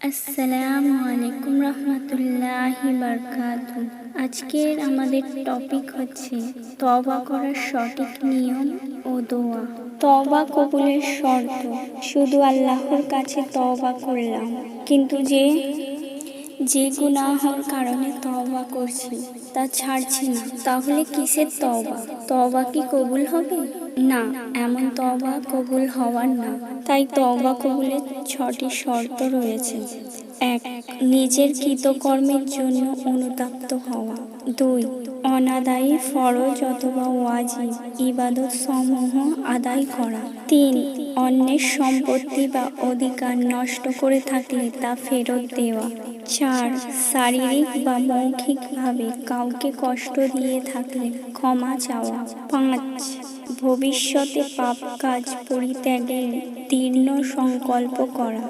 আসসালামু আলাইকুম রহমতুল্লাহি বারকাতু আজকের আমাদের টপিক হচ্ছে তবা করার সঠিক নিয়ম ও দোয়া। তবা কবুলের শর্ত, শুধু আল্লাহর কাছে তবা করলাম, কিন্তু যে যে গুনাহর কারণে তওবা করছি, তা ছাড়ছি না। তাহলে কিসের তওবা? তওবা কি কবুল হবে? না, এমন তওবা কবুল হওয়ার না। তাই তওবা কবুলের ছটি শর্ত রয়েছে। এক, নিজের কৃতকর্মের জন্য অনুতপ্ত হওয়া। দুই, অনাদায়ী ফরজ অথবা ওয়াজিব ইবাদত সমূহ আদায় করা। তিন অন্যের সম্পত্তি বা অধিকার নষ্ট করে থাকলে তা ফেরত দেওয়া। চার, শারীরিক বা মৌখিকভাবে কাউকে কষ্ট দিয়ে থাকলে ক্ষমা চাওয়া। পাঁচ, ভবিষ্যতে পাপ কাজ পরিত্যাগের দীর্ণ সংকল্প করা।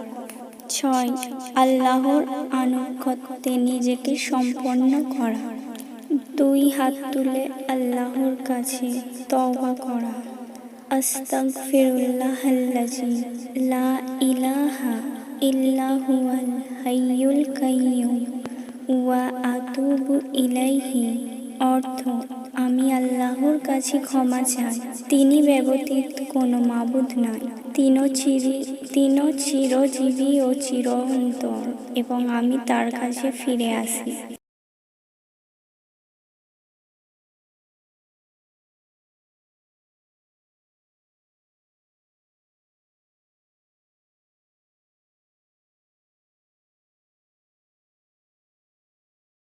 ছয়, আল্লাহর আনুগত্যে নিজেকে সম্পন্ন করা। দুই, হাত তুলে আল্লাহর কাছে তওবা করা। আস্তাগফিরুল্লাহাল্লাযী লা ইলাহা ইল্লা হুয়াল হাইয়ুল কাইয়্যুম ওয়া আতুবু ইলাইহি অর্থ, আমি আল্লাহর কাছে ক্ষমা চাই। তিনি ব্যবতীত কোনো মাবুদ নাই। তিনও চিরি চিরজীবী ও চিরন্তর এবং আমি তার কাছে ফিরে আসি।